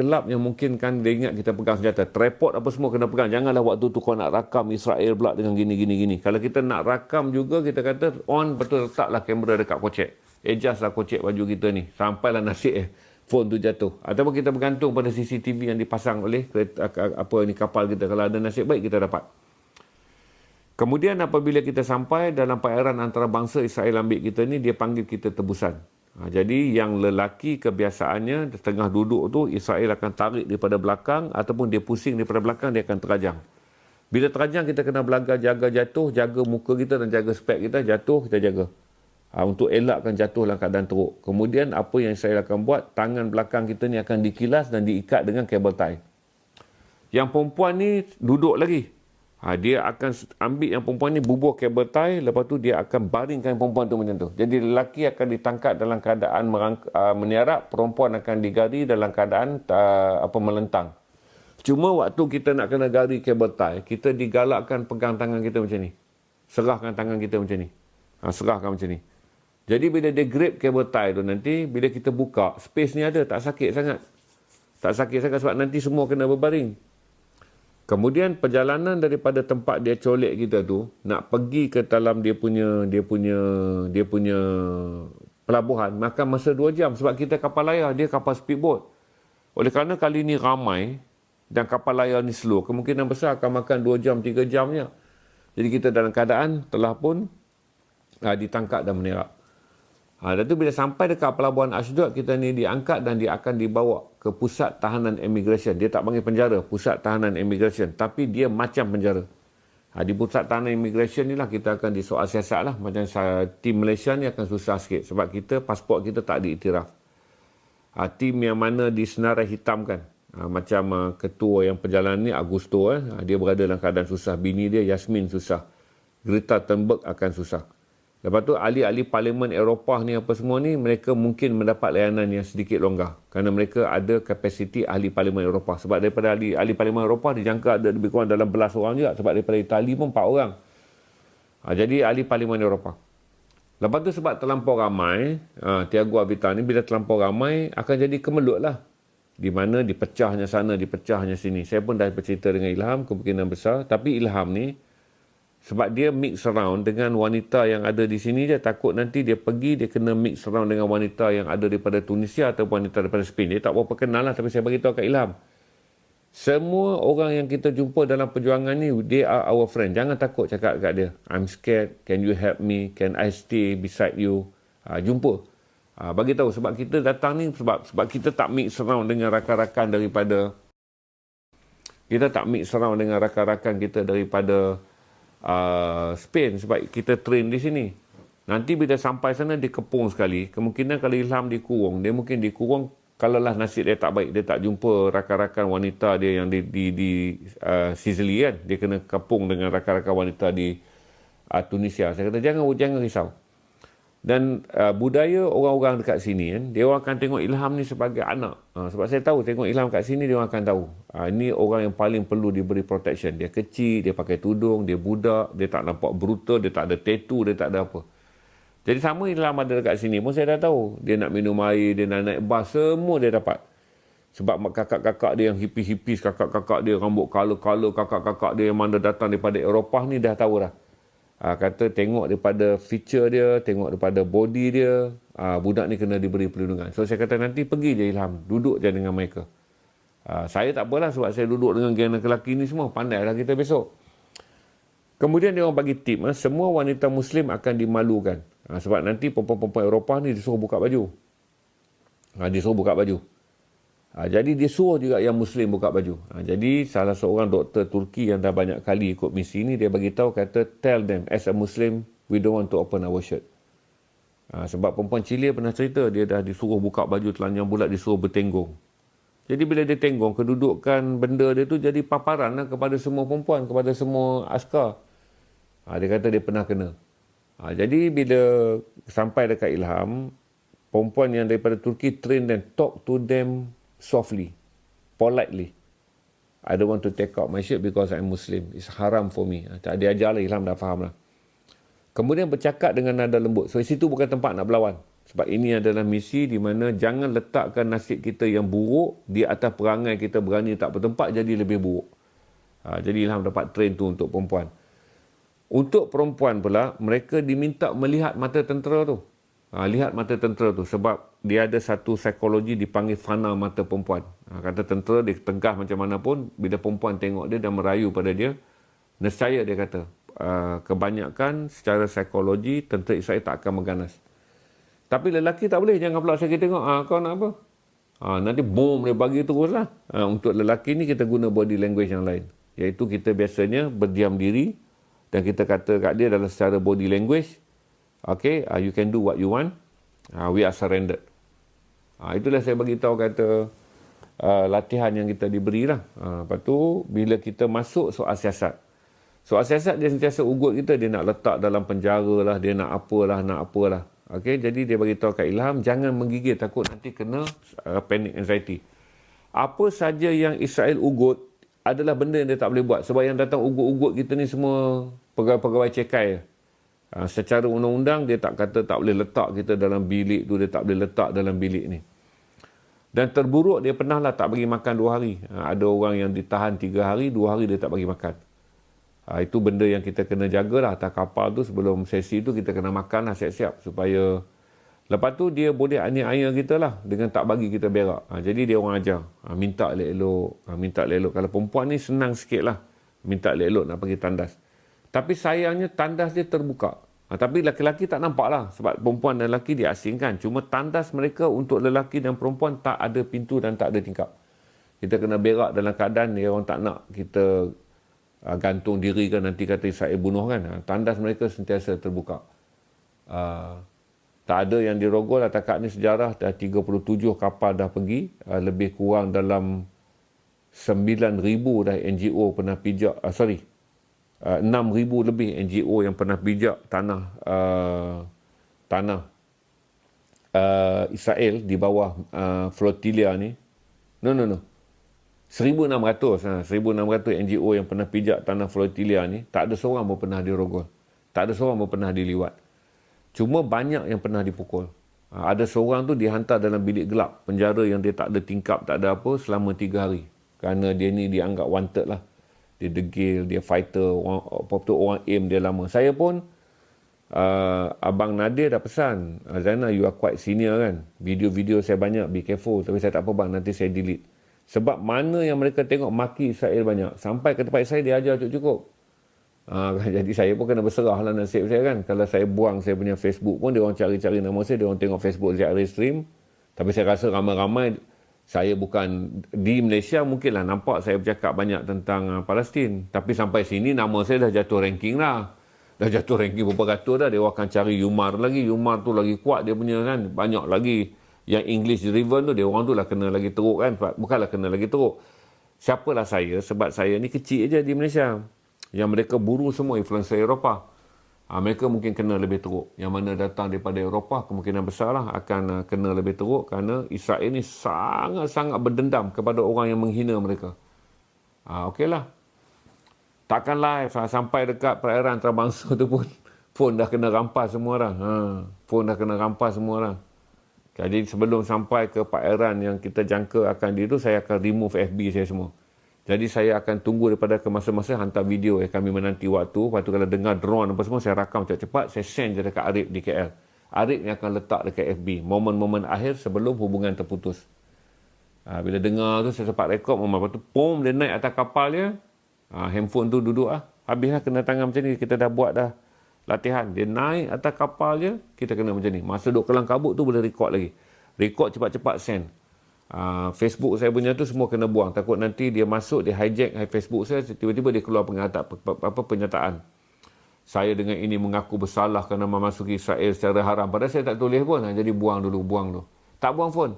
gelap yang mungkin kan dia ingat kita pegang senjata. Tripod apa semua kena pegang. Janganlah waktu tu kau nak rakam Israel pula dengan gini, gini, gini. Kalau kita nak rakam juga, kita kata on betul letaklah kamera dekat kocek. Adjust lah kocek baju kita ni. Sampailah nasib eh. Phone tu jatuh. Ataupun kita bergantung pada CCTV yang dipasang oleh kereta, apa ni kapal kita. Kalau ada nasib baik, kita dapat. Kemudian apabila kita sampai dalam perairan antarabangsa Israel ambil kita ni, dia panggil kita tebusan. Ha, jadi yang lelaki kebiasaannya tengah duduk tu Israel akan tarik daripada belakang ataupun dia pusing daripada belakang dia akan terajang. Bila terajang kita kena belaga jaga jatuh, jaga muka kita dan jaga spek kita jatuh kita jaga. Ha, untuk elakkan jatuh dalam keadaan teruk. Kemudian apa yang Israel akan buat, tangan belakang kita ni akan dikilas dan diikat dengan kabel tie. Yang perempuan ni duduk lagi. Ha, dia akan ambil yang perempuan ni bubuh kabel tie, lepas tu dia akan baringkan perempuan tu macam tu. Jadi lelaki akan ditangkap dalam keadaan merang, uh, meniarap, perempuan akan digari dalam keadaan uh, apa melentang. Cuma waktu kita nak kena gari kabel tie, kita digalakkan pegang tangan kita macam ni. Serahkan tangan kita macam ni. Ha, serahkan macam ni. Jadi bila dia grip kabel tie tu nanti, bila kita buka, space ni ada, tak sakit sangat. Tak sakit sangat sebab nanti semua kena berbaring. Kemudian perjalanan daripada tempat dia colek kita tu nak pergi ke dalam dia punya dia punya dia punya pelabuhan makan masa 2 jam sebab kita kapal layar dia kapal speedboat. Oleh kerana kali ni ramai dan kapal layar ni slow kemungkinan besar akan makan 2 jam 3 jamnya. Jadi kita dalam keadaan telah pun uh, ditangkap dan menerap. Ha, dan tu bila sampai dekat pelabuhan Ashdod, kita ni diangkat dan dia akan dibawa ke pusat tahanan immigration. Dia tak panggil penjara, pusat tahanan immigration. Tapi dia macam penjara. Ha, di pusat tahanan immigration ni lah kita akan disoal siasat lah. Macam saya, tim Malaysia ni akan susah sikit. Sebab kita, pasport kita tak diiktiraf. Ha, tim yang mana disenarai hitamkan. Ha, macam uh, ketua yang perjalanan ni, Augusto. Eh, ha, dia berada dalam keadaan susah. Bini dia, Yasmin, susah. Greta Thunberg akan susah. Lepas tu ahli-ahli parlimen Eropah ni apa semua ni mereka mungkin mendapat layanan yang sedikit longgar kerana mereka ada kapasiti ahli parlimen Eropah sebab daripada ahli ahli parlimen Eropah dijangka ada lebih kurang dalam belas orang juga sebab daripada Itali pun empat orang. Ha, jadi ahli parlimen Eropah. Lepas tu sebab terlampau ramai, ha, Tiago Avita ni bila terlampau ramai akan jadi kemelut lah. Di mana dipecahnya sana, dipecahnya sini. Saya pun dah bercerita dengan Ilham, kemungkinan besar. Tapi Ilham ni, sebab dia mix around dengan wanita yang ada di sini dia takut nanti dia pergi dia kena mix around dengan wanita yang ada daripada Tunisia atau wanita daripada Spain. Dia tak berapa kenal lah tapi saya beritahu kat Ilham. Semua orang yang kita jumpa dalam perjuangan ni they are our friend. Jangan takut cakap kat dia I'm scared. Can you help me? Can I stay beside you? Ha, jumpa. Ha, bagi tahu sebab kita datang ni sebab sebab kita tak mix around dengan rakan-rakan daripada kita tak mix around dengan rakan-rakan kita daripada uh, Spain sebab kita train di sini. Nanti bila sampai sana dia kepung sekali, kemungkinan kalau Ilham dikurung, dia mungkin dikurung kalau lah nasib dia tak baik, dia tak jumpa rakan-rakan wanita dia yang di, di, di uh, Sicily kan. Dia kena kepung dengan rakan-rakan wanita di uh, Tunisia. Saya kata jangan jangan risau. Dan uh, budaya orang-orang dekat sini kan, dia orang akan tengok Ilham ni sebagai anak. Uh, sebab saya tahu tengok Ilham kat sini dia orang akan tahu. Uh, ini orang yang paling perlu diberi protection. Dia kecil, dia pakai tudung, dia budak, dia tak nampak brutal, dia tak ada tattoo, dia tak ada apa. Jadi sama Ilham ada dekat sini pun saya dah tahu. Dia nak minum air, dia nak naik bas, semua dia dapat. Sebab kakak-kakak dia yang hipis-hipis, kakak-kakak dia rambut color-color, kakak-kakak dia yang mana datang daripada Eropah ni dah tahu dah uh, kata tengok daripada feature dia, tengok daripada body dia, uh, budak ni kena diberi perlindungan. So saya kata nanti pergi je Ilham, duduk je dengan mereka. Uh, saya tak apalah sebab saya duduk dengan geng lelaki ni semua, pandailah kita besok. Kemudian dia orang bagi tip, uh, semua wanita muslim akan dimalukan. Uh, sebab nanti perempuan-perempuan Eropah ni disuruh buka baju. Uh, disuruh buka baju. Ha, jadi dia suruh juga yang Muslim buka baju. Ha, jadi salah seorang doktor Turki yang dah banyak kali ikut misi ini, dia bagi tahu kata, tell them as a Muslim, we don't want to open our shirt. Ha, sebab perempuan Chile pernah cerita, dia dah disuruh buka baju telanjang bulat, disuruh bertenggong. Jadi bila dia tenggong, kedudukan benda dia tu jadi paparan lah kepada semua perempuan, kepada semua askar. Ha, dia kata dia pernah kena. Ha, jadi bila sampai dekat Ilham, perempuan yang daripada Turki train dan talk to them softly, politely. I don't want to take out my shirt because I'm Muslim. It's haram for me. Tak dia ajar lah, Ilham dah faham lah. Kemudian bercakap dengan nada lembut. So, situ bukan tempat nak berlawan. Sebab ini adalah misi di mana jangan letakkan nasib kita yang buruk di atas perangai kita berani tak bertempat jadi lebih buruk. Ha, jadi Ilham dapat train tu untuk perempuan. Untuk perempuan pula, mereka diminta melihat mata tentera tu. Ha, lihat mata tentera tu sebab dia ada satu psikologi dipanggil fana mata perempuan. Ha, kata tentera dia tengah macam mana pun, bila perempuan tengok dia dan merayu pada dia, nescaya dia kata, uh, kebanyakan secara psikologi tentera Israel tak akan mengganas. Tapi lelaki tak boleh. Jangan pula saya tengok. Ha, kau nak apa? Ha, nanti bom dia bagi terus lah. Ha, untuk lelaki ni kita guna body language yang lain. Iaitu kita biasanya berdiam diri. Dan kita kata kat dia dalam secara body language. Okay, uh, you can do what you want. Uh, we are surrendered. Uh, itulah saya bagi tahu kata uh, latihan yang kita diberi lah. Uh, lepas tu, bila kita masuk soal siasat. Soal siasat dia sentiasa ugut kita. Dia nak letak dalam penjara lah. Dia nak apalah, nak apalah. Okey, jadi dia bagi tahu kat Ilham jangan menggigil takut nanti kena uh, panic anxiety. Apa saja yang Israel ugut adalah benda yang dia tak boleh buat sebab yang datang ugut-ugut kita ni semua pegawai-pegawai cekai. Uh, secara undang-undang dia tak kata tak boleh letak kita dalam bilik tu, dia tak boleh letak dalam bilik ni. Dan terburuk dia pernah lah tak bagi makan dua hari. Uh, ada orang yang ditahan tiga hari, dua hari dia tak bagi makan. Ha, itu benda yang kita kena jagalah atas kapal tu sebelum sesi tu kita kena makan lah siap-siap supaya lepas tu dia boleh aniaya kita lah dengan tak bagi kita berak. Ha, jadi dia orang ajar. Ha, minta elok-elok. Ha, minta elok-elok. Kalau perempuan ni senang sikit lah. Minta elok-elok nak pergi tandas. Tapi sayangnya tandas dia terbuka. Ha, tapi lelaki-lelaki tak nampak lah. Sebab perempuan dan lelaki diasingkan. Cuma tandas mereka untuk lelaki dan perempuan tak ada pintu dan tak ada tingkap. Kita kena berak dalam keadaan dia orang tak nak kita uh, gantung diri kan nanti kata Israel bunuh kan uh, tandas mereka sentiasa terbuka uh, tak ada yang dirogol takat ni sejarah dah 37 kapal dah pergi uh, lebih kurang dalam 9,000 dah NGO pernah pijak uh, sorry uh, 6,000 lebih NGO yang pernah pijak tanah uh, tanah uh, Israel di bawah uh, flotilla ni. No no no. 1,600 ha, 1,600 NGO yang pernah pijak tanah flotilla ni tak ada seorang pun pernah dirogol. Tak ada seorang pun pernah diliwat. Cuma banyak yang pernah dipukul. Ha, ada seorang tu dihantar dalam bilik gelap penjara yang dia tak ada tingkap tak ada apa selama 3 hari. Kerana dia ni dianggap wanted lah dia degil dia fighter orang, apa tu orang aim dia lama saya pun uh, Abang Nadir dah pesan Zainal you are quite senior kan video-video saya banyak be careful tapi saya tak apa bang nanti saya delete sebab mana yang mereka tengok maki Israel banyak. Sampai ke tempat saya dia ajar cukup-cukup. Ha, jadi saya pun kena berserah lah nasib saya kan. Kalau saya buang saya punya Facebook pun, dia orang cari-cari nama saya, dia orang tengok Facebook Ziad Stream. Tapi saya rasa ramai-ramai saya bukan di Malaysia mungkinlah nampak saya bercakap banyak tentang uh, Palestin. Tapi sampai sini nama saya dah jatuh ranking lah. Dah jatuh ranking beberapa ratus dah. Dia akan cari Yumar lagi. Yumar tu lagi kuat dia punya kan. Banyak lagi yang English driven tu dia orang tu lah kena lagi teruk kan bukanlah kena lagi teruk siapalah saya sebab saya ni kecil aja di Malaysia yang mereka buru semua influencer Eropah ha, mereka mungkin kena lebih teruk. Yang mana datang daripada Eropah kemungkinan besar lah akan uh, kena lebih teruk kerana Israel ni sangat-sangat berdendam kepada orang yang menghina mereka. Ha, okey lah takkan live ha, sampai dekat perairan antarabangsa tu pun phone dah kena rampas semua orang. Ha, phone dah kena rampas semua orang. Jadi sebelum sampai ke Pak Eran yang kita jangka akan di itu, saya akan remove FB saya semua. Jadi saya akan tunggu daripada ke masa-masa hantar video eh, kami menanti waktu. Lepas tu kalau dengar drone apa semua, saya rakam cepat-cepat, saya send je dekat Arif di KL. Arif yang akan letak dekat FB. Momen-momen akhir sebelum hubungan terputus. Ha, bila dengar tu, saya sempat rekod. Lepas tu, pom, dia naik atas kapal dia. Ha, handphone tu duduk lah. Habislah kena tangan macam ni. Kita dah buat dah latihan. Dia naik atas kapal je, kita kena macam ni. Masa duduk kelang kabut tu boleh record lagi. Record cepat-cepat send. Uh, Facebook saya punya tu semua kena buang. Takut nanti dia masuk, dia hijack Facebook saya, tiba-tiba dia keluar penyataan, apa penyataan. Saya dengan ini mengaku bersalah kerana memasuki Israel secara haram. Padahal saya tak tulis pun. Jadi buang dulu, buang dulu. Tak buang phone.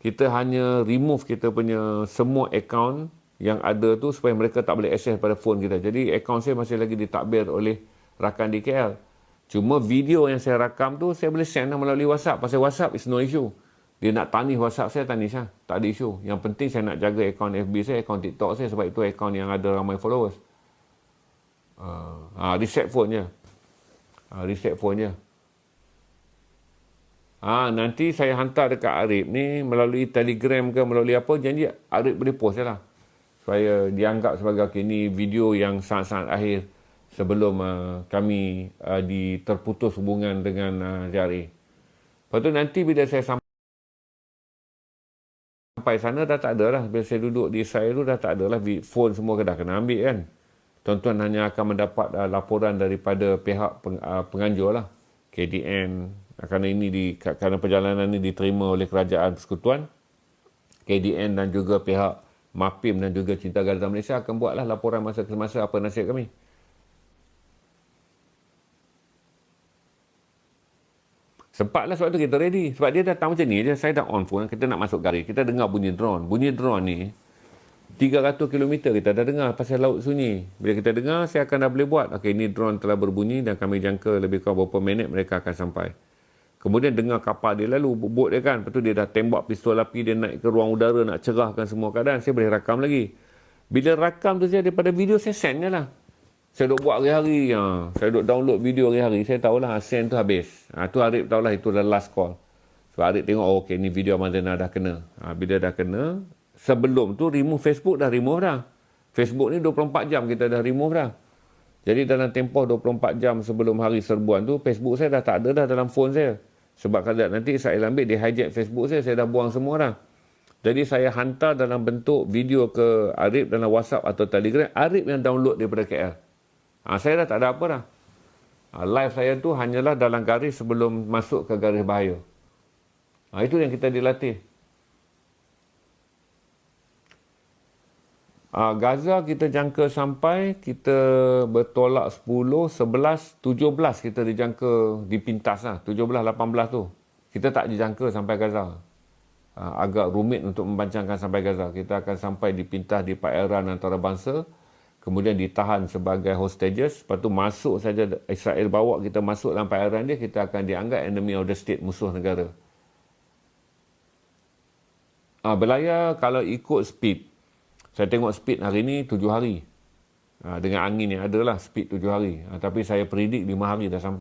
Kita hanya remove kita punya semua account yang ada tu supaya mereka tak boleh access pada phone kita. Jadi account saya masih lagi ditakbir oleh rakan di KL. Cuma video yang saya rakam tu saya boleh send lah melalui WhatsApp. Pasal WhatsApp is no issue. Dia nak tanis WhatsApp saya, tanis lah. Tak ada isu. Yang penting saya nak jaga akaun FB saya, akaun TikTok saya sebab itu akaun yang ada ramai followers. Uh, reset phone je. Uh, reset phone je. Ah ha, nanti saya hantar dekat Arif ni melalui Telegram ke melalui apa janji Arif boleh post lah. Supaya dianggap sebagai okay, video yang sangat-sangat akhir sebelum uh, kami uh, diterputus hubungan dengan uh, Jari. Lepas tu nanti bila saya sampai sampai sana dah tak ada lah. Bila saya duduk di Israel tu dah tak ada lah. Phone semua dah kena ambil kan. Tuan-tuan hanya akan mendapat uh, laporan daripada pihak peng, uh, penganjur lah. KDN. Kerana ini di, kerana perjalanan ini diterima oleh kerajaan persekutuan. KDN dan juga pihak MAPIM dan juga Cinta Gaza Malaysia akan buatlah laporan masa ke masa apa nasib kami. Sempatlah sebab tu kita ready. Sebab dia datang macam ni je. Saya dah on phone. Kita nak masuk garis. Kita dengar bunyi drone. Bunyi drone ni. 300 km kita dah dengar pasal laut sunyi. Bila kita dengar, saya akan dah boleh buat. Okey, ini drone telah berbunyi dan kami jangka lebih kurang berapa minit mereka akan sampai. Kemudian dengar kapal dia lalu, bot dia kan. Lepas tu dia dah tembak pistol api, dia naik ke ruang udara nak cerahkan semua keadaan. Saya boleh rakam lagi. Bila rakam tu saya daripada video, saya send je lah. Saya duk buat hari-hari. Ha. Saya duk download video hari-hari. Saya tahulah send tu habis. Ha, tu Arif tahulah itu dah last call. Sebab Arif tengok, oh, okay, ni video Amadana dah kena. Ha, bila dah kena, sebelum tu remove Facebook dah remove dah. Facebook ni 24 jam kita dah remove dah. Jadi dalam tempoh 24 jam sebelum hari serbuan tu, Facebook saya dah tak ada dah dalam phone saya. Sebab kalau nanti saya ambil, dia hijack Facebook saya, saya dah buang semua dah. Jadi saya hantar dalam bentuk video ke Arif dalam WhatsApp atau Telegram. Arif yang download daripada KL. Ha, saya dah tak ada apa dah. Ha, live saya tu hanyalah dalam garis sebelum masuk ke garis bahaya. Ha, itu yang kita dilatih. Ha, Gaza kita jangka sampai, kita bertolak 10, 11, 17 kita dijangka dipintas lah. 17, 18 tu. Kita tak dijangka sampai Gaza. Ha, agak rumit untuk membancangkan sampai Gaza. Kita akan sampai dipintas di perairan antarabangsa kemudian ditahan sebagai hostages, lepas tu masuk saja Israel bawa kita masuk dalam perairan dia, kita akan dianggap enemy of the state, musuh negara. Ah, belayar kalau ikut speed, saya tengok speed hari ni tujuh hari. Ah, dengan angin yang ada lah speed tujuh hari. Ah, tapi saya predik lima hari dah sampai.